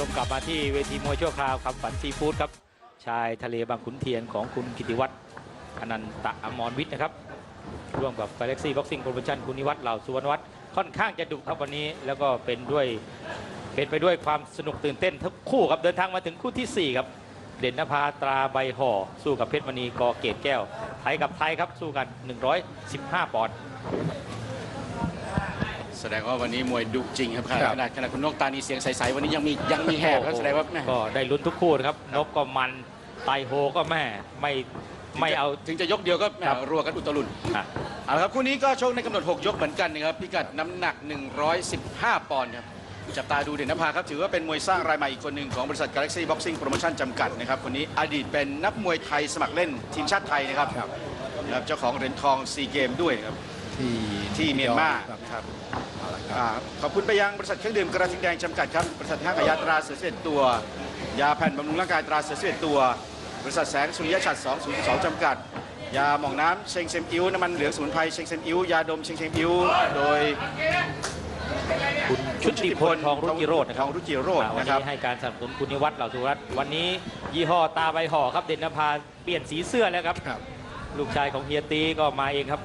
ชมกลับมาที่เวทีมวยชั่วคราวคำฝันซีฟู้ดครับชายทะเลบางขุนเทียนของคุณกิติวัฒน์อนันตะอมรวิทย์นะครับ ร่วมกับ Galaxy Boxing Promotion คุณนิวัฒน์เหล่าสุวรรณวัฒน์ค่อนข้างจะดุครับวันนี้ แล้วก็เป็นด้วยเป็นไปด้วยความสนุกตื่นเต้นทั้งคู่ครับเดินทางมาถึงคู่ทีสี่4 ครับ เด่นนภาตราใบห่อ สู้กับเพชรมณีกอเกตแก้ว ไทยกับไทยครับสู้กัน 115 ปอนด์ แสดงว่าวันนี้มวยดุจริงครับครับขนาดขนาดคุณนกตานีเสียงใสๆวันนี้ยังมียังมีแหบครับแสดงว่าแม่ก็ได้ลุ้นทุกคู่นะครับนกก็มันไตโฮก็แม่ไม่ไม่เอาถึงจะยกเดียวก็แหม่ครับรัวกันอุตลุดอะเอาละครับคู่นี้ก็ชกในกำหนด 6 ยกเหมือนกันนะครับพิกัดน้ำหนัก 115 ปอนด์ครับจับตาดูเด่นนภาครับ ถือว่าเป็นมวยสร้างรายใหม่อีกคนหนึ่งของบริษัท Galaxy Boxing Promotion จำกัดนะครับคนนี้อดีตเป็นนักมวยไทยสมัครเล่นทีมชาติไทยนะครับครับนะครับเจ้าของเหรียญทองซีเกมด้วยนะครับที่ที่เมียนมาครับ ขอบคุณไปยังบริษัทเครื่องดื่มกระทิงแดงจำกัดครับบริษัทห้างขายยาตราเสือเสด็จตัวยาแผ่นบำรุงร่างกายตราเสือเสด็จตัว บริษัทแสงสุริยะฉัตร202จำกัด ยาหมองน้ำเชงเซมอิ้วน้ำมันเหลืองสมุนไพรเชงเซมอิ้วยาดมเชงเซมอิ้วโดยคุณชุติพลทองรุ่งกิโรจน์นะคทรัอบงรุจิโรจน์อ่าวันนะครับนี้ให้การสนับสนุนคุณนิวัฒน์เหล่าสุรัตน์วันนี้ยี่ห้อตาใบห่อครับเด่นนภาเปลี่ยนสีเสื้อแล้วครับครับลูกชายของเฮียตีก็มาเองครับ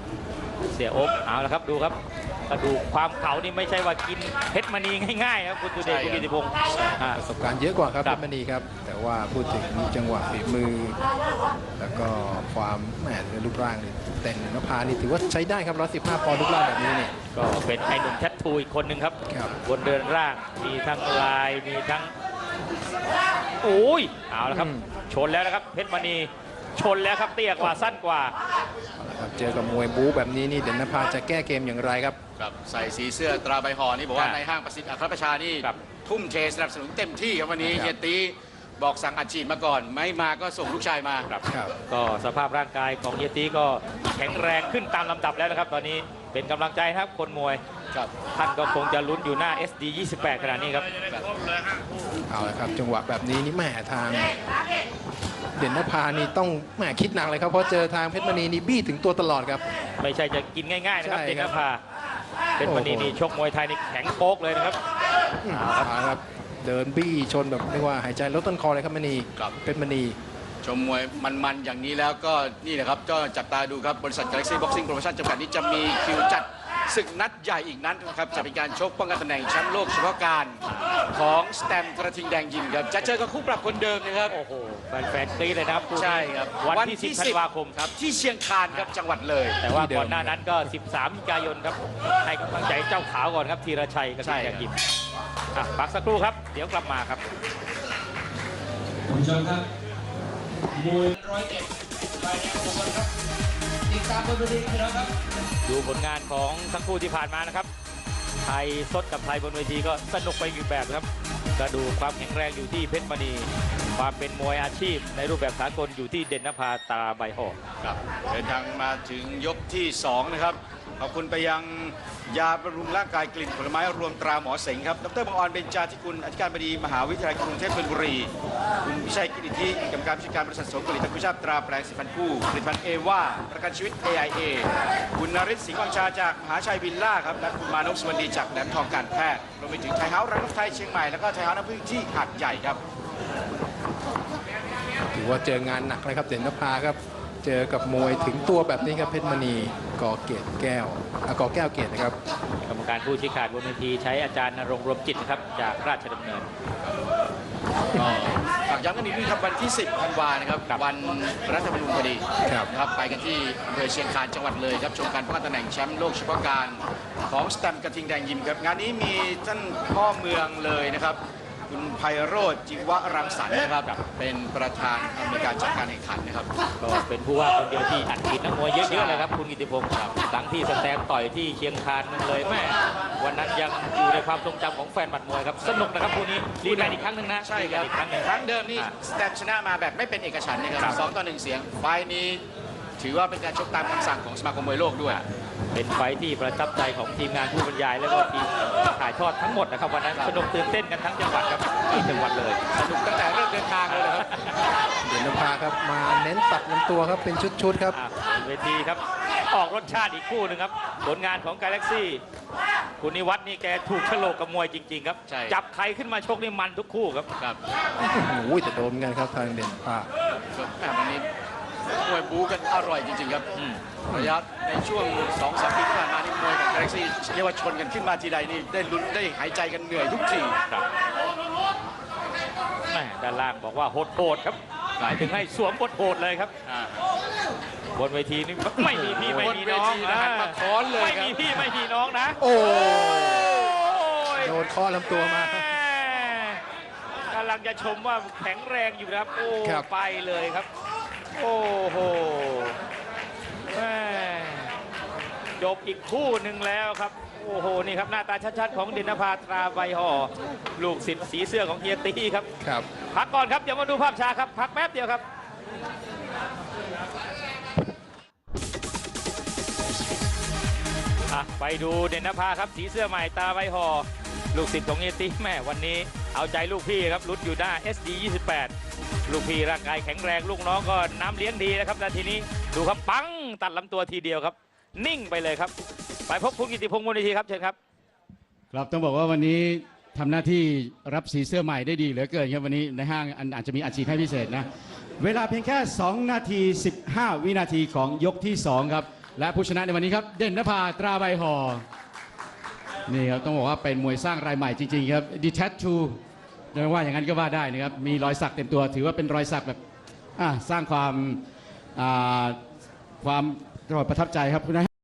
เสียโอ๊บเอาละครับดูครับ กระดูกความเขานี่ไม่ใช่ว่ากินเพชรมณีง่ายๆครับคุณตุเดชใช่คุณครับกิติพงศ์อ่า ประสบการณ์เยอะกว่าครับครัเพบ ชรมณีครับ แต่ว่าพูดถึงจังหวะฝีมือ แล้วก็ความแหมรูปร่างนี่แต่งนภานี่ถือว่าใช้ได้ครับ115ปอนด์รูปร่างแบบนี้นี่ก็เป็นไอ้หนุ่มแทททูอีกคนหนึ่งครับครับบนเดินร่างมีทั้งลายมีทั้งโอ้ยเอาละครับ อืม ชนแล้วนะครับเพชรมณีชนแล้วครับเตี้ยกว่าสั้นกว่า เอาละครับ เจอกับมวยบู๊แบบนี้นี่เด่นนภาจะแก้เกมอย่างไรครับ ครับใส่สีเสื้อตราใบห่อนี่บอกว่าอ่าในห้างประสิทธิ์อัครประชานี่ครับทุ่มเทสนับสนุนเต็มที่ครับวันนี้ครับเฮียตีบอกสั่งอัดฉีดมาก่อน ไม่มาก็ส่งลูกชายมาครับครับก็สภาพร่างกายของเฮียตีก็แข็งแรงขึ้นตามลำดับแล้วนะครับ ตอนนี้เป็นกำลังใจนะครับคนมวยครับท่านก็คงจะลุ้นอยู่หน้า SD 28ขนาดนี้ครับเอาละครับจังหวะแบบนี้นี่แหมทาง เด่นนภานี่ต้องแหมคิดหนักเลยครับเพราะเจอทางเพชรมณีนี่บี้ถึงตัวตลอดครับ ไม่ใช่จะกินง่ายๆนะครับใช่เด็กครันบภาเป็นวันนี้โอ้โหนี่ชกมวยไทยนี่แข็งโป๊กเลยนะครับ อืมเอาละครับเดินบี้ชนแบบเรียกว่าหายใจลดต้นคอเลยครับมณีครับ เพชรมณี ชมมวยมันๆอย่างนี้แล้วก็นี่แหละครับก็จับตาดูครับ บริษัท Galaxy Boxing Promotion จำกัดนี้จะมีคิวจัด ศึกนัดใหญ่อีกนัดนะครับจะเป็นการชกป้องกันตำแหน่งแชมป์โลกเฉพาะการของสแตมกระทิงแดงยิมครับจะเจอกับคู่ปรับคนเดิมนะครับ โอ้โหแฟนๆกรี๊ดเลยนะครับคู่นี้ใช่ครับวันที่ 10ธันวาคมครับ ที่เชียงคานครับจังหวัดเลย แต่ว่าที่เดิม ก่อนหน้านั้นก็ 13มิถุนายนครับ ให้กำลังใจเจ้าขาวก่อนครับธีรชัยกับใช่แดครังบยิมอะพักสักครู่ครับ เดี๋ยวกลับมาครับ คุณผู้ชมครับมวยร้อยเอ็ดไปในอุบลครับ ติดตามบนเวทีกันแล้วครับดูผลงานของทั้งคู่ที่ผ่านมานะครับไทยสดกับไทยบนเวทีก็สนุกไปอีกแบบครับกระดูกความแข็งแรงอยู่ที่เพชรมณี ความเป็นมวยอาชีพ ในรูปแบบสากลอยู่ที่เด่นนภาตาใบหอกครับเดินทางมาถึงยกที่ 2 นะครับ ขอบคุณไปยังยาบำรุงร่างกายกลิ่นผลไม้รวมตราหมอเสงครับ ดรบังออนเบญจาธิกุลอธิการบดีมหาวิทยาลัยกรุงเทพธนบุรี คุณวิชัยกิติธิกรรมการผู้จัดการบริษัทสงผลิตคุณชาติตราแปลงสิพันคู่ผลิตภัณฑ์เอว่าประกันชีวิต AIA คุณนริศสิงห์วังชาจากมหาชัยวิลล่าครับและคุณมานพสวัสดีจากแหลมทองการแพทย์รวมไปถึงไทยเฮาส์รังนกไทยเชียงใหม่แล้วก็ไทยเฮาส์น้ำพึ่งที่หาดใหญ่ครับถือว่าเจองานหนักเลยครับเด่นนภาครับ เจอกับมวยถึงตัวแบบนี้ครับเพชรมณีกอเกตแก้วอะกอแก้วเกตนะครับกรรมการผู้ชี้ขาดบนเวทีใช้อาจารย์นรงค์รวมจิตนะครับจากราชดำเนินก็ฝากย้ำกันอีกนิดนึงครับวันที่ 10ธันวานะครับวันรัฐธรรมนูญพอดีครับนะครับไปกันที่อำเภอเชียงคานจังหวัดเลยครับชมการป้องกันตำแหน่งแชมป์โลกเฉพาะการของสแตมกระทิงแดงยิมครับงานนี้มีท่านพ่อเมืองเลยนะครับ คุณไพโรธจิวรังสรรค์นะครับ เป็นประธานอเมริการจัดการแข่งขันนะครับ ก็เป็นผู้ว่าคนเดียวที่อัดฉีดนักมวยเยอะๆเลยครับคุณกิติพงศ์ครับหลังที่สแตมต่อยที่เชียงคานนั่นเลยแม่วันนั้นยังอยู่ในความทรงจำของแฟนหมัดมวยครับสนุกนะครับคู่นี้รีแมตช์อีกครั้งหนึ่งนะใช่ครับอีกครั้งหนึ่งครั้งเดิมนี่อะสแตมชนะมาแบบไม่เป็นเอกฉันท์นะคครัรับบสองต่อหนึ่งเสียงไฟล์นี้ ถือว่าเป็นการชกตามคำสั่งของสมาคมมวยโลกด้วย เป็นไฟท์ที่ประทับใจของทีมงานผู้บรรยาย แล้วก็ทีมถ่ายทอดทั้งหมดนะครับวันนั้นสนุกตื่นเต้นกันทั้งจังหวัดครับที่จังหวัดเลยสนุกตั้งแต่เริ่มเดินทางเลยนะครับ เด่นนภาครับมาเน้นตัดลำตัวครับเป็นชุดๆครับอะบนเวทีครับ ออกรสชาติอีกคู่หนึ่งครับ ผลงานของ Galaxy คุณนิวัฒน์นี่แกถูกโฉลกกับมวยจริงๆครับ ใช่ จับใครขึ้นมาชกนี่มันทุกคู่ครับ ครับ โอ้โหแต่โดนเหมือนกันครับทางเด่นผ้าครับแหม่วันนี้ มวยบูกันอร่อยจริงๆครับอืม ระยะในช่วง2อสปีที่ผ่านมานี่มวยกับกาแล็กซี่เรียกว่าชนกันขึ้นมาทีใดนี่ได้ลุ้นได้หายใจกันเหนื่อยทุกที ครับแม่ด้านล่างบอกว่าโหดๆครับหมายถึงให้สวมบทโหดเลยครับอ่า บนเวทีนี่ไม่มีพี่ไม่มีน้องบนเวทีนะหันมาค้อนเลยไม่ครับ มีพี่ไม่มีน้องนะโอ้โอ้ยโดนข้อลำตัวมาแกำลังจะชมว่าแข็งแรงอยู่นะครับโอ้ครับ ไปเลยครับ โอ้โหแม่จบอีกคู่หนึ่งแล้วครับ โอ้โห นี่ครับหน้าตาชัดๆ ของเดนนภาตราใบห่อ ลูกศิษย์สีเสื้อของเฮียตี้ครับ ครับ พักก่อนครับ เดี๋ยวมาดูภาพช้าครับ พักแป๊บเดียวครับอะไปดูเด่นนภาครับ สีเสื้อใหม่ตาใบห่อ ลูกศิษย์ของเอติแม่วันนี้เอาใจลูกพี่ครับรุดอยู่หน้า SD 28 ลูกพี่ร่างกายแข็งแรงลูกน้องก็น้ำเลี้ยงดีนะครับนาทีนี้ดูครับปังตัดลำตัวทีเดียวครับ นิ่งไปเลยครับ ไปพบคุณกิติพงศ์มูลนิธิครับเชิญครับครับต้องบอกว่าวันนี้ทำหน้าที่รับสีเสื้อใหม่ได้ดีเหลือเกินครับวันนี้ในห้างอันอาจจะมีอาชีพให้พิเศษนะ เวลาเพียงแค่ 2 นาที 15 วินาทีของยกที่ 2 ครับ และผู้ชนะในวันนี้ครับ เด่นนภาตราใบหอนี่ครับต้องบอกว่าเป็นมวยสร้างรายใหม่จริงๆครับดิแทชู จะว่าอย่างนั้นก็ว่าได้นะครับ มีรอยสักเต็มตัว ถือว่าเป็นรอยสักแบบสร้างความอ่าความประทับใจครับคุณนะ